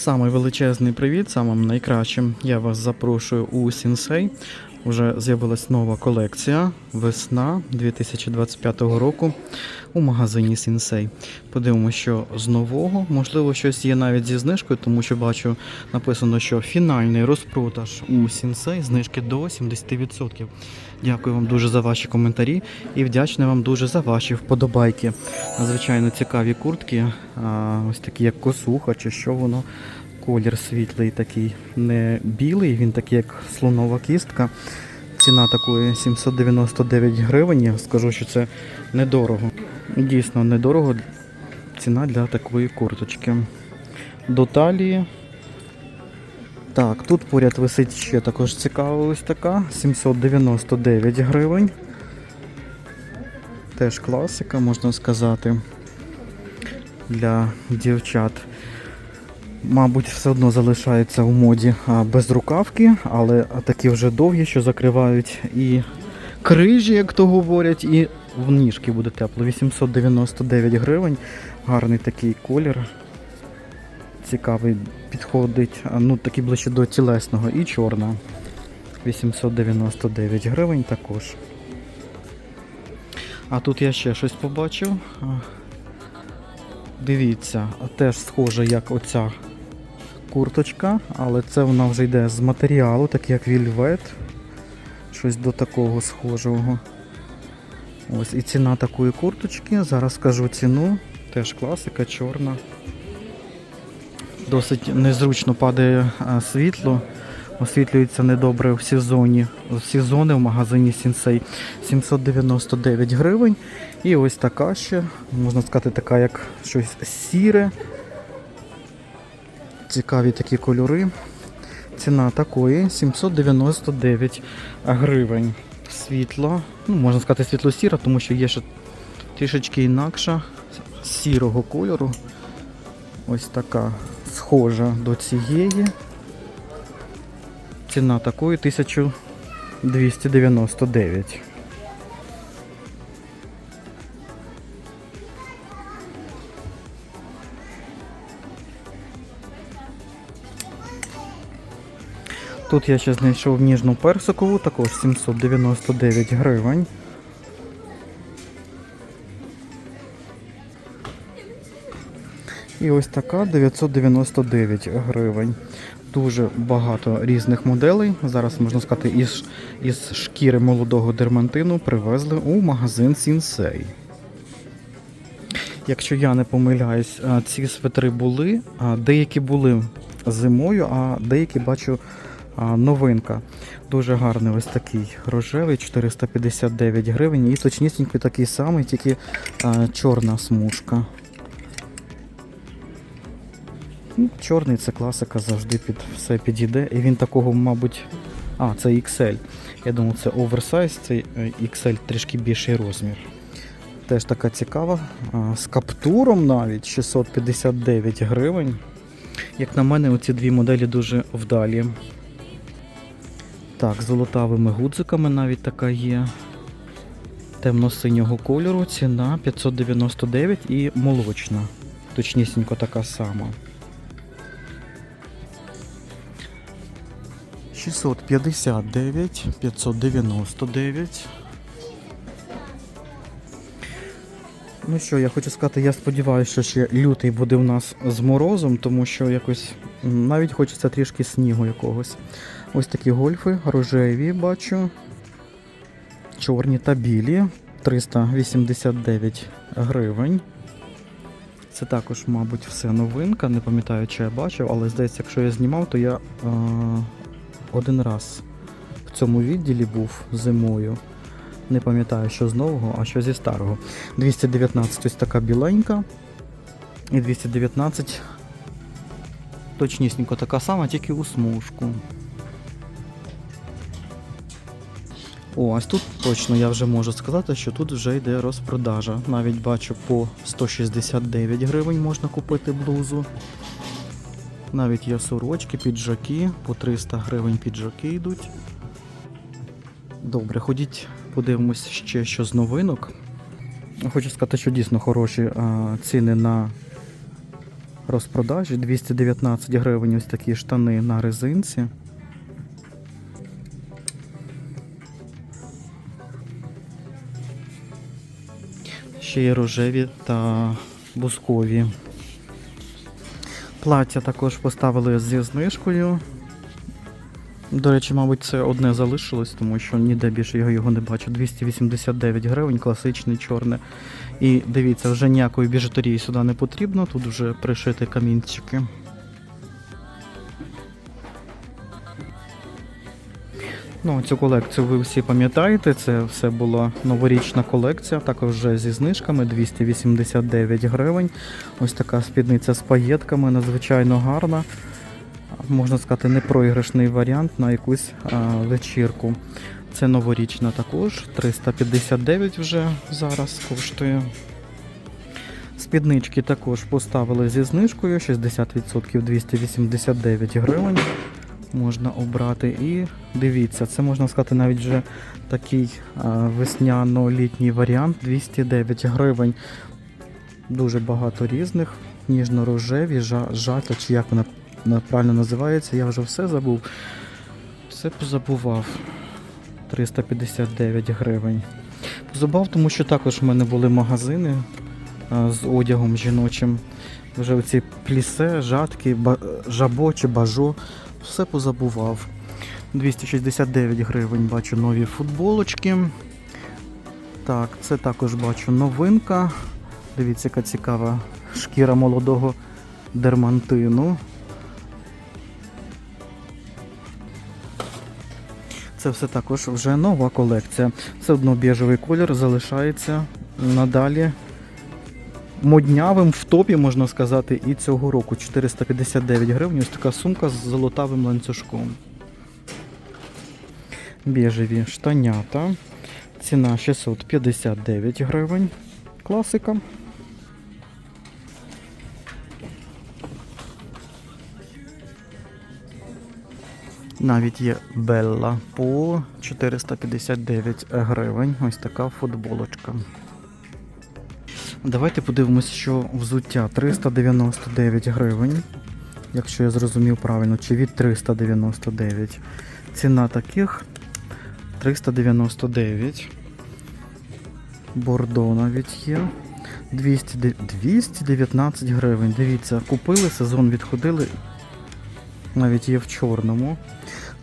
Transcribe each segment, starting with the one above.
Самий величезний привіт, самим найкращим. Я вас запрошую у Сінсей. Уже з'явилась нова колекція весна 2025 року у магазині Сінсей. Подивимося, що з нового. Можливо, щось є навіть зі знижкою, тому що бачу написано, що фінальний розпродаж у Сінсей знижки до 70%. Дякую вам дуже за ваші коментарі і вдячний вам дуже за ваші вподобайки. Надзвичайно цікаві куртки, ось такі як косуха, чи що воно. Колір світлий такий, не білий, він такий як слонова кістка. Ціна такої 799 гривень. Я скажу, що це недорого. Дійсно недорого. Ціна для такої курточки. До талії. Так, тут поряд висить ще також цікава ось така. 799 гривень. Теж класика, можна сказати. Для дівчат. Мабуть, все одно залишаються у моді а, без рукавки, але такі вже довгі, що закривають і крижі, як то говорять, і в ніжки буде тепло. 899 гривень. Гарний такий колір. Цікавий підходить, ну такий ближче до тілесного і чорна. 899 гривень також. А тут я ще щось побачив. Дивіться, теж схоже, як оця курточка, але це вона вже йде з матеріалу, так як вільвет. Щось до такого схожого. Ось і ціна такої курточки. Зараз скажу ціну. Теж класика, чорна. Досить незручно падає світло. Освітлюється недобре в сезоні. В сезони в магазині Сінсей 799 гривень. І ось така ще, можна сказати, така як щось сіре. Цікаві такі кольори. Ціна такої 799 гривень. Світло, ну можна сказати, світло-сіра, тому що є ще трішечки інакша сірого кольору. Ось така схожа до цієї. Ціна такої 1299. Тут я ще знайшов ніжну персикову, також 799 гривень. І ось така 999 гривень. Дуже багато різних моделей. Зараз можна сказати, із, із шкіри молодого дермантину привезли у магазин Сінсей. Якщо я не помиляюсь, ці свитри були, деякі були зимою, а деякі бачу новинка. Дуже гарний ось такий рожевий, 459 гривень. І точнісінько такий самий, тільки чорна смужка. Ну, Чорний це класика, завжди під все підійде. І він такого, мабуть. А, це XL. Я думав, це оверсайз, це е, XL трішки більший розмір. Теж така цікава. З каптуром навіть 659 гривень. Як на мене, оці дві моделі дуже вдалі. Так, з золотавими гудзиками навіть така є. Темно-синього кольору, ціна 599 і молочна. Точнісінько така сама. 659, 599. Ну що, я хочу сказати, я сподіваюся, що ще лютий буде в нас з морозом, тому що якось навіть хочеться трішки снігу якогось. Ось такі гольфи, рожеві бачу. Чорні та білі. 389 гривень. Це також, мабуть, все новинка. Не пам'ятаю, чи я бачив, але здається, якщо я знімав, то я е, один раз в цьому відділі був зимою. Не пам'ятаю, що з нового, а що зі старого. 219 ось така біленька. І 219 точнісінько така сама, тільки у смужку. О, ось тут точно я вже можу сказати, що тут вже йде розпродажа. Навіть бачу по 169 гривень можна купити блузу. Навіть є сорочки, піджаки, по 300 гривень піджаки йдуть. Добре, ходіть, подивимось ще що з новинок. Хочу сказати, що дійсно хороші а, ціни на розпродажі 219 гривень ось такі штани на резинці. Ще є рожеві та бускові. Плаття також поставили зі знижкою. До речі, мабуть, це одне залишилось, тому що ніде більше я його не бачу. 289 гривень, класичне чорне. І дивіться, вже ніякої біжутерії сюди не потрібно, тут вже пришити камінчики. Ну, цю колекцію ви всі пам'ятаєте, це все була новорічна колекція, також вже зі знижками 289 гривень. Ось така спідниця з паєтками, надзвичайно гарна. Можна сказати, непроіграшний варіант на якусь а, вечірку. Це новорічна також, 359 вже зараз коштує. Спіднички також поставили зі знижкою, 60% 289 гривень можна обрати. І дивіться, це можна сказати навіть вже такий весняно-літній варіант 209 гривень. Дуже багато різних, ніжно-рожеві, жа- жата, чи як вона правильно називається, я вже все забув. Все позабував. 359 гривень. Позабав, тому що також в мене були магазини з одягом жіночим. Вже оці плісе, жатки, жабо чи бажо. Все позабував. 269 гривень бачу нові футболочки. Так, це також бачу новинка. Дивіться, яка цікава шкіра молодого дермантину. Це все також вже нова колекція. Все одно біжевий колір залишається надалі моднявим в топі, можна сказати, і цього року 459 гривень. Ось така сумка з золотавим ланцюжком. Біжеві штанята. Ціна 659 гривень. Класика. Навіть є Белла по 459 гривень. Ось така футболочка. Давайте подивимось, що взуття 399 гривень. Якщо я зрозумів правильно, чи від 399. Ціна таких 399. Бордо навіть є. 200, 219 гривень. Дивіться, купили, сезон відходили. Навіть є в чорному.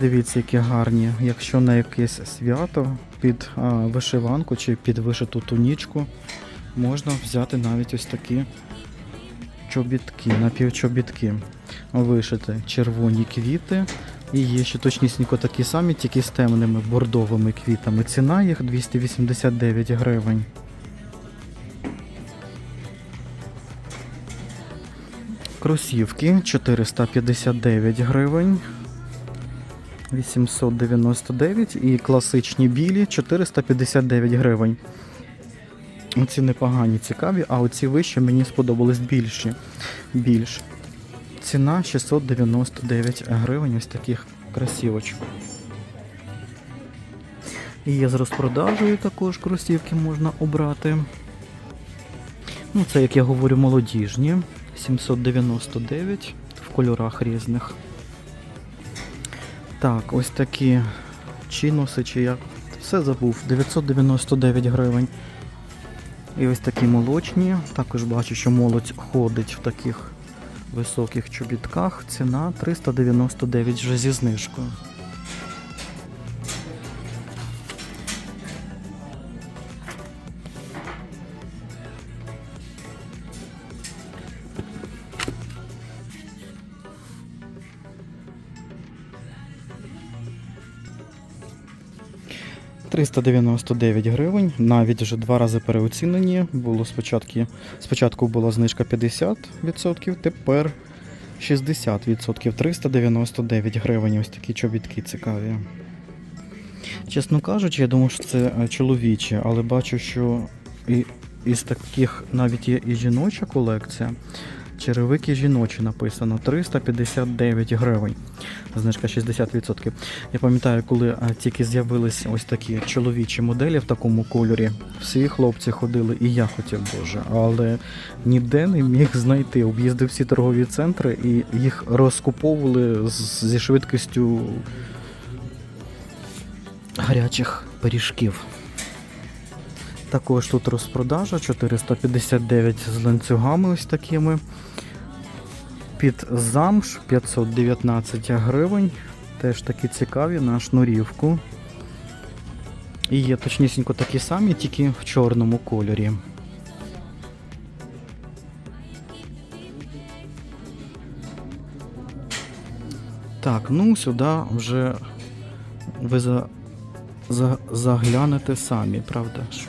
Дивіться, які гарні. Якщо на якесь свято під а, вишиванку чи під вишиту тунічку, можна взяти навіть ось такі чобітки, напівчобітки. Вишити червоні квіти. І є ще точнісінько такі самі, тільки з темними бордовими квітами. Ціна їх 289 гривень. Кросівки 459 гривень. 899 і класичні білі 459 гривень. Оці непогані, цікаві, а оці вищі мені сподобались більші. Більш. Ціна 699 гривень ось таких красівочок. І є з розпродажею також кросівки можна обрати. Ну, це, як я говорю, молодіжні. 799 в кольорах різних. Так, ось такі чинуси, чи як. Все забув. 999 гривень. І ось такі молочні. Також бачу, що молодь ходить в таких високих чобітках. Ціна 399 вже зі знижкою. «399 гривень, навіть вже два рази переоцінені. Було спочатку, спочатку була знижка 50%, тепер 60%. 399 гривень. Ось такі чобітки цікаві. Чесно кажучи, я думав, що це е, чоловічі, але бачу, що і, із таких навіть є і жіноча колекція. Черевики жіночі написано 359 гривень. Знижка 60%. Я пам'ятаю, коли тільки з'явились ось такі чоловічі моделі в такому кольорі. Всі хлопці ходили, і я хотів, боже, але ніде не міг знайти. Об'їздив всі торгові центри і їх розкуповували зі швидкістю гарячих пиріжків. Також тут розпродажа 459 з ланцюгами ось такими. Під замш 519 гривень. Теж такі цікаві на шнурівку. І є точнісінько такі самі, тільки в чорному кольорі. Так, ну сюди вже ви за, за, заглянете самі, правда ж?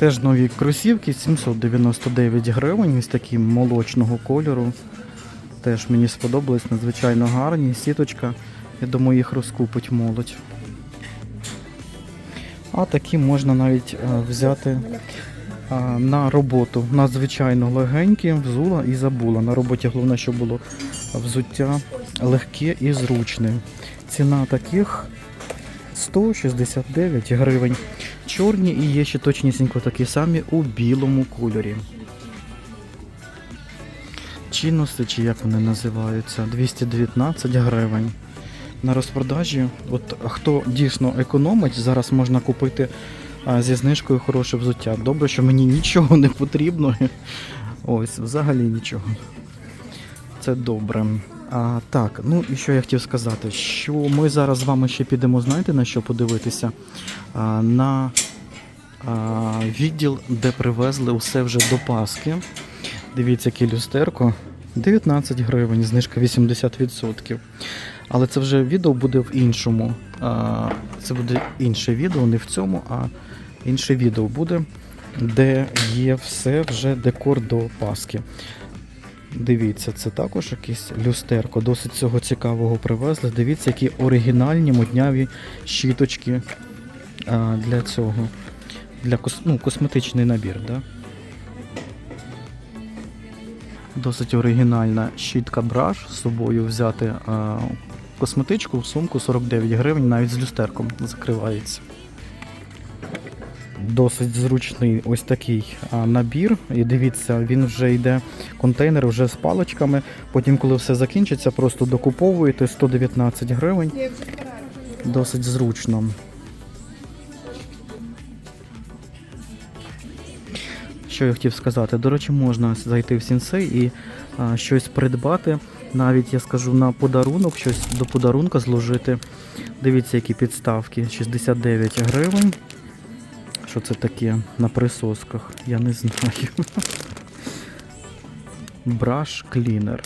Теж нові кросівки 799 гривень, ось такі молочного кольору. Теж мені сподобались, надзвичайно гарні. Сіточка, я думаю, їх розкупить молодь. А такі можна навіть е, взяти е, на роботу. Надзвичайно легенькі, взула і забула. На роботі головне, щоб було взуття легке і зручне. Ціна таких 169 гривень. Чорні і є ще точнісінько такі самі у білому кольорі. Чіноси, чи як вони називаються, 219 гривень. На розпродажі, от хто дійсно економить, зараз можна купити а, зі знижкою хороше взуття. Добре, що мені нічого не потрібно. Ось, взагалі нічого. Це добре. А, так, ну і що я хотів сказати, що ми зараз з вами ще підемо, знаєте, на що подивитися? А, на а, відділ, де привезли усе вже до Паски. Дивіться, яке люстерко. 19 гривень, знижка 80%. Але це вже відео буде в іншому. А, це буде інше відео, не в цьому, а інше відео буде, де є все вже декор до Паски. Дивіться, це також якесь люстерко. Досить цього цікавого привезли. Дивіться, які оригінальні модняві щіточки а, для цього. Для кос, ну, косметичний набір, да? Досить оригінальна щітка браш з собою взяти а, косметичку в сумку 49 гривень, навіть з люстерком закривається. Досить зручний ось такий набір. І дивіться, він вже йде контейнер вже з паличками. Потім, коли все закінчиться, просто докуповуєте 119 гривень. Досить зручно. Що я хотів сказати? До речі, можна зайти в сінсей і а, щось придбати. Навіть я скажу на подарунок, щось до подарунка зложити. Дивіться, які підставки. 69 гривень. Що це таке на присосках? Я не знаю. Браш клінер.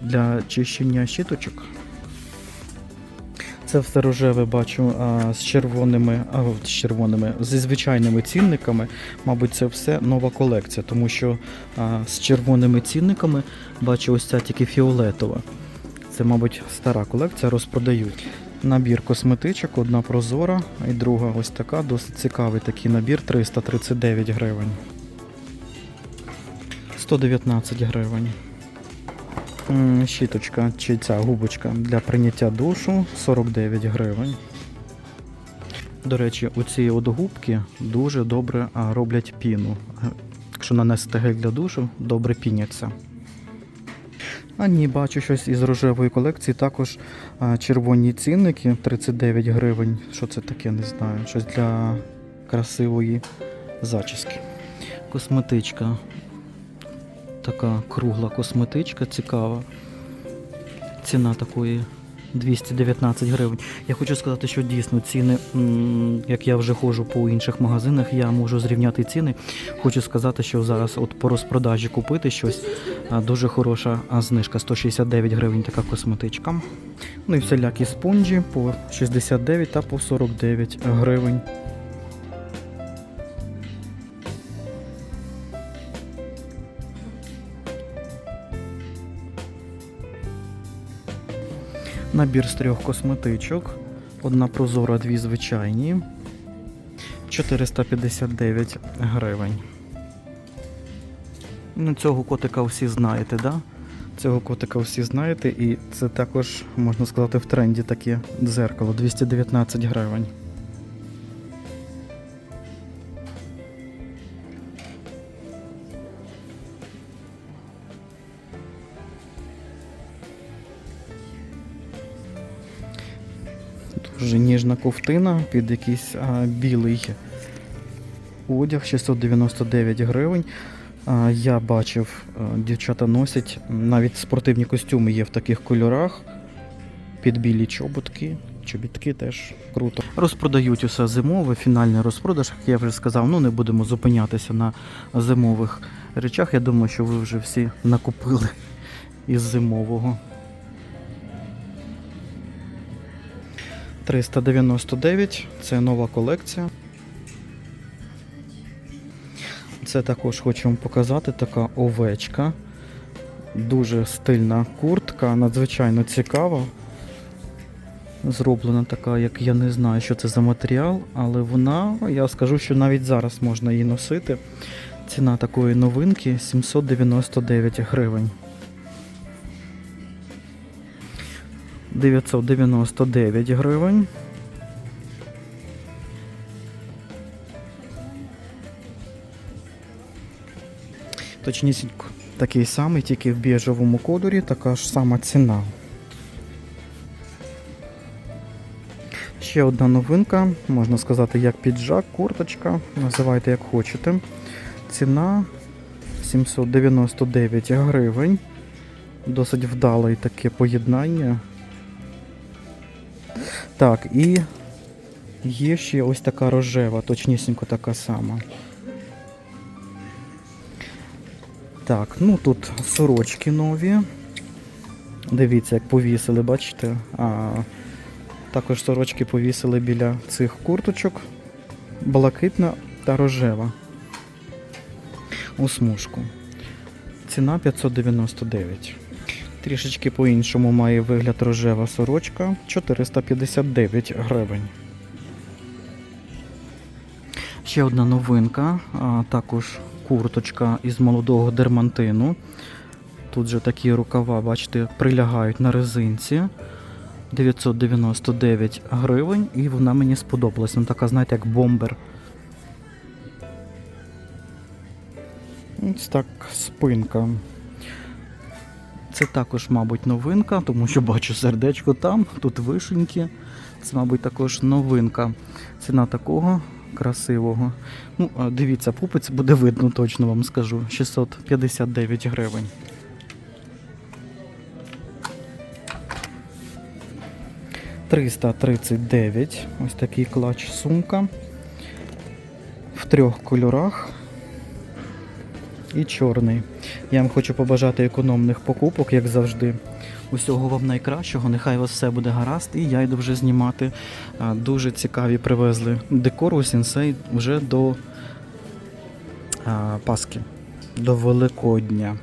Для чищення щіточок. Це все рожеве бачу а, з червоними, а, з червоними, зі звичайними цінниками. Мабуть, це все нова колекція, тому що а, з червоними цінниками бачу ось ця тільки фіолетова. Це, мабуть, стара колекція, розпродають. Набір косметичок, одна прозора і друга ось така, досить цікавий такий набір 339 гривень. 119 гривень. Щіточка чи ця губочка для прийняття душу 49 гривень. До речі, оці от губки дуже добре роблять піну. Е, Якщо нанести гель для душу, добре піняться. А ні, бачу щось із рожевої колекції. Також червоні цінники 39 гривень. Що це таке, не знаю. Щось для красивої зачіски. Косметичка. Така кругла косметичка, цікава. Ціна такої 219 гривень. Я хочу сказати, що дійсно ціни, як я вже ходжу по інших магазинах, я можу зрівняти ціни. Хочу сказати, що зараз от по розпродажі купити щось дуже хороша знижка 169 гривень така косметичка. Ну і всілякі спонжі по 69 та по 49 гривень. Набір з трьох косметичок. Одна прозора, дві звичайні. 459 гривень. Ну, цього котика всі знаєте, да? Цього котика всі знаєте, і це також, можна сказати, в тренді таке дзеркало 219 гривень. Дуже ніжна ковтина під якийсь а, білий одяг 699 гривень. А, Я бачив, а, дівчата носять навіть спортивні костюми є в таких кольорах. Під білі чоботки. Чобітки теж круто. Розпродають усе зимове, фінальний розпродаж, як я вже сказав. Ну не будемо зупинятися на зимових речах. Я думаю, що ви вже всі накупили із зимового. 399 це нова колекція. Це також хочу вам показати така овечка. Дуже стильна куртка, надзвичайно цікава. Зроблена така, як я не знаю, що це за матеріал, але вона, я скажу, що навіть зараз можна її носити. Ціна такої новинки 799 гривень. 999 гривень. Точнісінько такий самий, тільки в біжевому кольорі, така ж сама ціна. Ще одна новинка, можна сказати, як піджак, курточка, називайте як хочете. Ціна 799 гривень. Досить вдале таке поєднання. Так, і є ще ось така рожева, точнісінько така сама. Так, ну тут сорочки нові. Дивіться, як повісили, бачите? А, також сорочки повісили біля цих курточок. Блакитна та рожева. У смужку. Ціна 599. Трішечки по-іншому має вигляд рожева сорочка 459 гривень. Ще одна новинка, а також курточка із молодого дермантину. Тут же такі рукава, бачите, прилягають на резинці. 999 гривень, і вона мені сподобалась. Вона така, знаєте, як бомбер. Ось так спинка. Це також, мабуть, новинка, тому що бачу сердечко там, тут вишеньки. Це, мабуть, також новинка. Ціна такого красивого. Ну, дивіться, пупець буде видно, точно вам скажу. 659 гривень. «339». Ось такий клач сумка. В трьох кольорах і чорний. Я вам хочу побажати економних покупок, як завжди. Усього вам найкращого, нехай у вас все буде гаразд, і я йду вже знімати. Дуже цікаві привезли декор у сінсей вже до Пасхи, до Великодня.